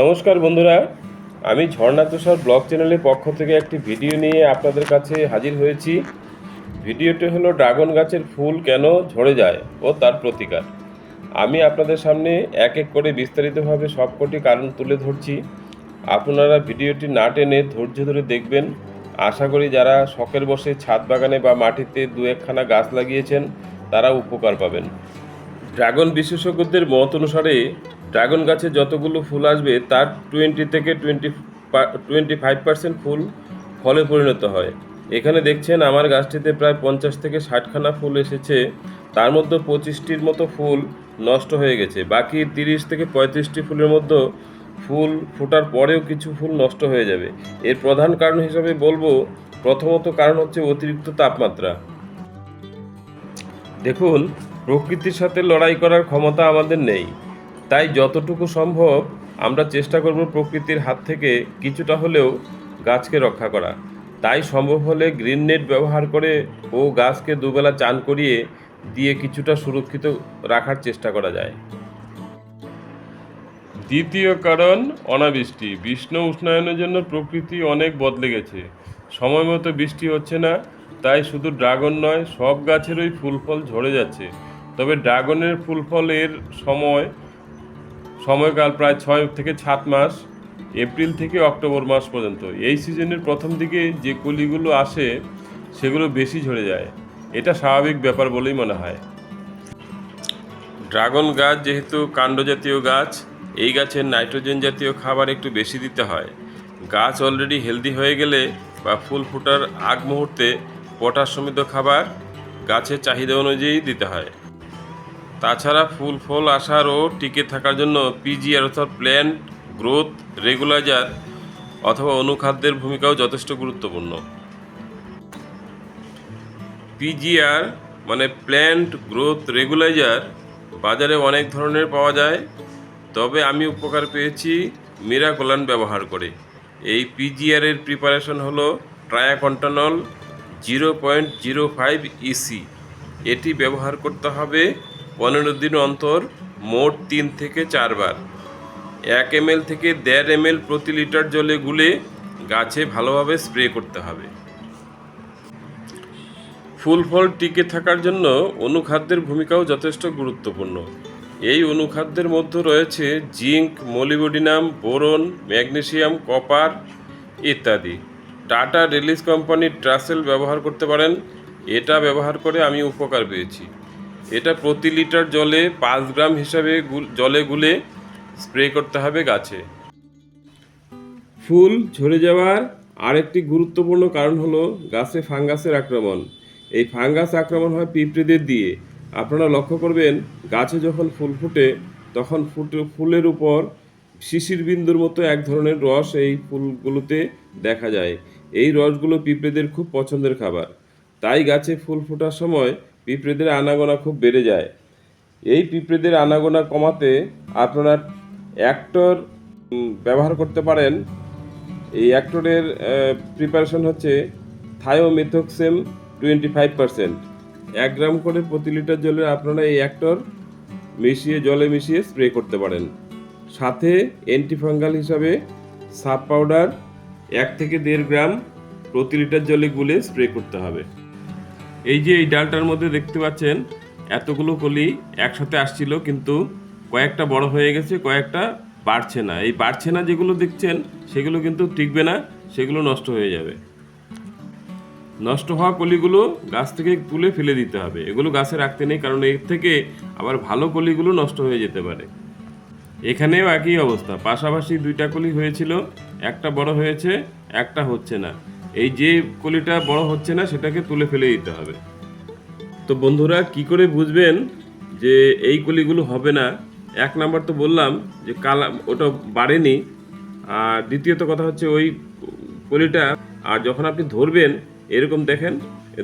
নমস্কার বন্ধুরা, আমি ঝর্ণা তুষার ব্লগ চ্যানেলের পক্ষ থেকে একটি ভিডিও নিয়ে আপনাদের কাছে হাজির হয়েছি। ভিডিওটি হলো ড্রাগন গাছের ফুল কেন ঝরে যায় ও তার প্রতিকার। আমি আপনাদের সামনে এক এক করে বিস্তারিতভাবে সবকটি কারণ তুলে ধরছি। আপনারা ভিডিওটি না টেনে ধৈর্য ধরে দেখবেন। আশা করি যারা শখের বসে ছাদ বাগানে বা মাটিতে দু একখানা গাছ লাগিয়েছেন, তারা উপকার পাবেন। ড্রাগন বিশেষজ্ঞদের মত অনুসারে ড্রাগন গাছে যতগুলো ফুল আসবে, তার টোয়েন্টি থেকে টোয়েন্টি টোয়েন্টি ফাইভ পার্সেন্ট ফুল ফলে পরিণত হয়। এখানে দেখছেন আমার গাছটিতে প্রায় পঞ্চাশ থেকে ষাটখানা ফুল এসেছে। তার মধ্যে পঁচিশটির মতো ফুল নষ্ট হয়ে গেছে। বাকি তিরিশ থেকে পঁয়ত্রিশটি ফুলের মধ্যে ফুল ফোটার পরেও কিছু ফুল নষ্ট হয়ে যাবে। এর প্রধান কারণ হিসাবে বলব, প্রথমত কারণ হচ্ছে অতিরিক্ত তাপমাত্রা। দেখুন, প্রকৃতির সাথে লড়াই করার ক্ষমতা আমাদের নেই। তাই যতটুকু সম্ভব আমরা চেষ্টা করব প্রকৃতির হাত থেকে কিছুটা হলেও গাছকে রক্ষা করা। তাই সম্ভব হলে গ্রিন নেট ব্যবহার করে ও গাছকে দুবেলা চান করিয়ে দিয়ে কিছুটা সুরক্ষিত রাখার চেষ্টা করা যায়। দ্বিতীয় কারণ, অনাবৃষ্টি। বিষ্ণু উষ্ণায়নের জন্য প্রকৃতি অনেক বদলে গেছে। সময় মতো বৃষ্টি হচ্ছে না, তাই শুধু ড্রাগন নয়, সব গাছেরই ফুল ফল ঝরে যাচ্ছে। তবে ড্রাগনের ফুল ফলের সময় সময়কাল প্রায় ছয় থেকে সাত মাস, এপ্রিল থেকে অক্টোবর মাস পর্যন্ত। এই সিজনের প্রথম দিকে যে কলিগুলো আসে, সেগুলো বেশি ঝরে যায়। এটা স্বাভাবিক ব্যাপার বলেই মনে হয়। ড্রাগন গাছ যেহেতু কাণ্ডজাতীয় গাছ, এই গাছের নাইট্রোজেন জাতীয় খাবার একটু বেশি দিতে হয়। গাছ অলরেডি হেলদি হয়ে গেলে বা ফুল ফোটার আগ মুহূর্তে পটাশ সমৃদ্ধ খাবার গাছের চাহিদা অনুযায়ী দিতে হয়। তাছাড়া ফুল ফল আসার ও টিকে থাকার জন্য পিজিআর অর্থাৎ প্ল্যান্ট গ্রোথ রেগুলাইজার অথবা অনুখাদ্যের ভূমিকাও যথেষ্ট গুরুত্বপূর্ণ। পিজিআর মানে প্ল্যান্ট গ্রোথ রেগুলাইজার বাজারে অনেক ধরনের পাওয়া যায়, তবে আমি উপকার পেয়েছি মিরাকোলান ব্যবহার করে। এই পিজিআর এর প্রিপারেশন হলো triacontanol zero point zero five EC এটি ব্যবহার করতে হবে পনেরো দিন অন্তর মোট তিন থেকে চারবার। এক এম থেকে দেড় এম প্রতি লিটার জলে গুলে গাছে ভালোভাবে স্প্রে করতে হবে। ফুল ফল টিকে থাকার জন্য অনুখাদ্যের ভূমিকাও যথেষ্ট গুরুত্বপূর্ণ। এই অনুখাদ্যের মধ্যে রয়েছে zinc, molybdenum, boron, magnesium, copper ইত্যাদি। টাটা রিলিজ কোম্পানির ট্রাসেল ব্যবহার করতে পারেন। এটা ব্যবহার করে আমি উপকার পেয়েছি। এটা প্রতি লিটার জলে পাঁচ গ্রাম হিসাবে জলে গুলে স্প্রে করতে হবে গাছে। ফুল ঝরে যাওয়ার আরেকটি গুরুত্বপূর্ণ কারণ হলো গাছে ফাঙ্গাসের আক্রমণ। এই ফাঙ্গাস আক্রমণ হয় পিঁপড়েদের দিয়ে। আপনারা লক্ষ্য করবেন, গাছে যখন ফুল ফুটে, তখন ফুটে ফুলের উপর শিশির বিন্দুর মতো এক ধরনের রস এই ফুলগুলোতে দেখা যায়। এই রসগুলো পিঁপড়েদের খুব পছন্দের খাবার। তাই গাছে ফুল ফোটার সময় পিঁপড়েদের আনাগোনা খুব বেড়ে যায়। এই পিঁপড়েদের আনাগোনা কমাতে আপনারা অ্যাক্টর ব্যবহার করতে পারেন। এই অ্যাক্টরের প্রিপারেশন হচ্ছে থায়োমেথোক্সেম টোয়েন্টি ফাইভ পার্সেন্ট। এক গ্রাম করে প্রতি লিটার জলে আপনারা এই অ্যাক্টর মিশিয়ে, জলে মিশিয়ে স্প্রে করতে পারেন। সাথে অ্যান্টিফাঙ্গাল হিসাবে সাব পাউডার এক থেকে দেড় গ্রাম প্রতি লিটার জলে গুলে স্প্রে করতে হবে। এই যে এই ডালটার মধ্যে দেখতে পাচ্ছেন, এতগুলো কলি একসাথে আসছিল, কিন্তু কয়েকটা বড় হয়ে গেছে, কয়েকটা বাড়ছে না। এই বাড়ছে না যেগুলো দেখছেন, সেগুলো কিন্তু টিকবে না, সেগুলো নষ্ট হয়ে যাবে। নষ্ট হওয়া কলিগুলো গাছ থেকে তুলে ফেলে দিতে হবে। এগুলো গাছে রাখতে নেই, কারণ এর থেকে আবার ভালো কলিগুলো নষ্ট হয়ে যেতে পারে। এখানেও একই অবস্থা। পাশাপাশি দুইটা কলি হয়েছিল, একটা বড় হয়েছে, একটা হচ্ছে না। এই যে কলিটা বড় হচ্ছে না, সেটাকে তুলে ফেলে দিতে হবে। তো বন্ধুরা, কি করে বুঝবেন যে এই কলিগুলো হবে না? এক নাম্বার তো বললাম যে কালা, ওটা বাড়েনি। আর দ্বিতীয়ত কথা হচ্ছে ওই কলিটা, আর যখন আপনি ধরবেন, এরকম দেখেন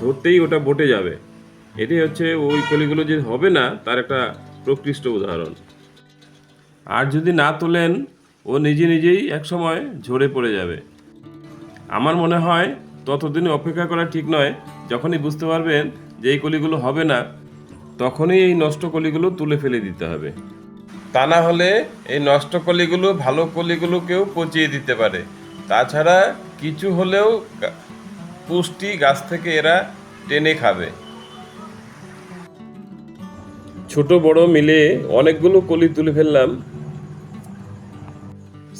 ধরতেই ওটা বটে যাবে। এটি হচ্ছে ওই কলিগুলো যে হবে না, তার একটা প্রকৃষ্ট উদাহরণ। আর যদি না তোলেন, ও নিজে নিজেই একসময় ঝরে পড়ে যাবে। আমার মনে হয় ততদিনে অপেক্ষা করা ঠিক নয়। যখনই বুঝতে পারবেন যে এই কলিগুলো হবে না, তখনই এই নষ্ট কলিগুলো তুলে ফেলে দিতে হবে। তা না হলে এই নষ্ট কলিগুলো ভালো কলিগুলোকেও পচিয়ে দিতে পারে। তাছাড়া কিছু হলেও পুষ্টি গাছ থেকে এরা টেনে খাবে। ছোট, বড় মিলে অনেকগুলো কলি তুলে ফেললাম।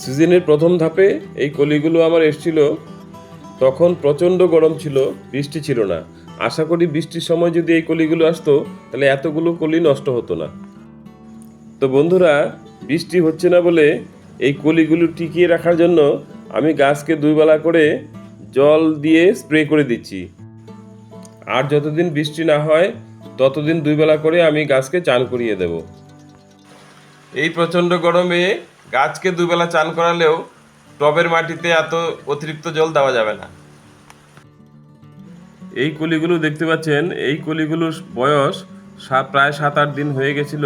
সিজনের প্রথম ধাপে এই কলিগুলো আমার এসছিল তখন প্রচণ্ড গরম ছিল, বৃষ্টি ছিল না। আশা করি বৃষ্টির সময় যদি এই কলিগুলো আসতো, তাহলে এতগুলো কলি নষ্ট হতো না। তো বন্ধুরা, বৃষ্টি হচ্ছে না বলে এই কলিগুলো টিকিয়ে রাখার জন্য আমি গাছকে দুইবেলা করে জল দিয়ে স্প্রে করে দিচ্ছি। আর যতদিন বৃষ্টি না হয়, ততদিন দুইবেলা করে আমি গাছকে চান করিয়ে দেব। এই প্রচণ্ড গরমে গাছকে দুবেলা চান করালেও টবের মাটিতে এত অতিরিক্ত জল দেওয়া যাবে না। এই কলিগুলো দেখতে পাচ্ছেন, এই কলিগুলোর বয়স প্রায় সাত আট দিন হয়ে গেছিল।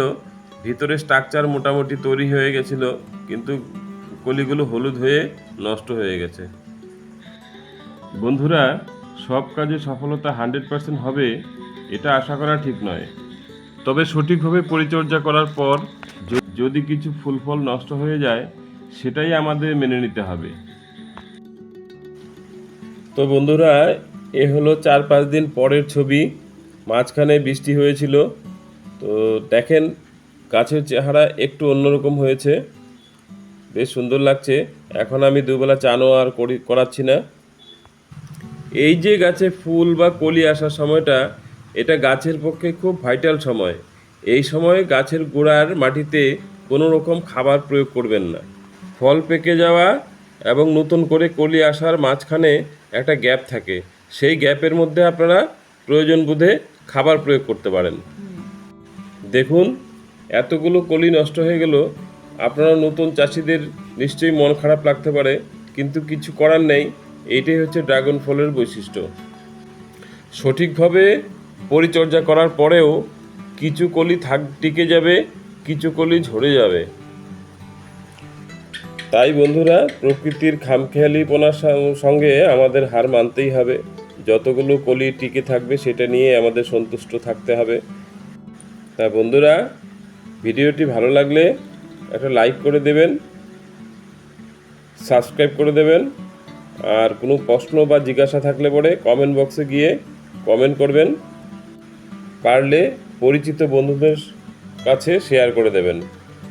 ভিতরে স্ট্রাকচার মোটামুটি তৈরি হয়ে গেছিল, কিন্তু কলিগুলো হলুদ হয়ে নষ্ট হয়ে গেছে। বন্ধুরা, সব কাজে সফলতা হান্ড্রেড পার্সেন্ট হবে, এটা আশা করা ঠিক নয়। তবে সঠিকভাবে পরিচর্যা করার পর যদি কিছু ফুল ফল নষ্ট হয়ে যায় সেটাই আমাদের মেনে নিতে হবে। তো বন্ধুরা, এ হলো চার পাঁচ দিন পরের ছবি। মাঝখানে বৃষ্টি হয়েছিল। তো দেখেন, গাছের চেহারা একটু অন্যরকম হয়েছে। বেশ সুন্দর লাগছে। এখন আমি দুবেলা চানও আর করি, করাচ্ছি না। এই যে গাছে ফুল বা কলি আসার সময়টা, এটা গাছের পক্ষে খুব ভাইটাল সময়। এই সময় গাছের গোড়ার মাটিতে কোনো রকম খাবার প্রয়োগ করবেন না। ফল পেকে যাওয়া এবং নতুন করে কলি আসার মাঝখানে একটা গ্যাপ থাকে। সেই গ্যাপের মধ্যে আপনারা প্রয়োজন বুঝে খাবার প্রয়োগ করতে পারেন। দেখুন, এতগুলো কলি নষ্ট হয়ে গেল। আপনারা নতুন চাষিদের নিশ্চয়ই মন খারাপ লাগতে পারে, কিন্তু কিছু করার নেই। এইটাই হচ্ছে ড্রাগন ফলের বৈশিষ্ট্য। সঠিকভাবে পরিচর্যা করার পরেও কিছু কলি থাক, টিকে যাবে, কিছু কলি ঝরে যাবে। তাই বন্ধুরা, প্রকৃতির খামখেয়ালিপনার সঙ্গে আমাদের হার মানতেই হবে। যতগুলো কলি টিকে থাকবে, সেটা নিয়ে আমাদের সন্তুষ্ট থাকতে হবে। তা বন্ধুরা, ভিডিওটি ভালো লাগলে একটা লাইক করে দেবেন, সাবস্ক্রাইব করে দেবেন, আর কোনো প্রশ্ন বা জিজ্ঞাসা থাকলে পরে কমেন্ট বক্সে গিয়ে কমেন্ট করবেন। পারলে পরিচিত বন্ধুদের কাছে শেয়ার করে দেবেন।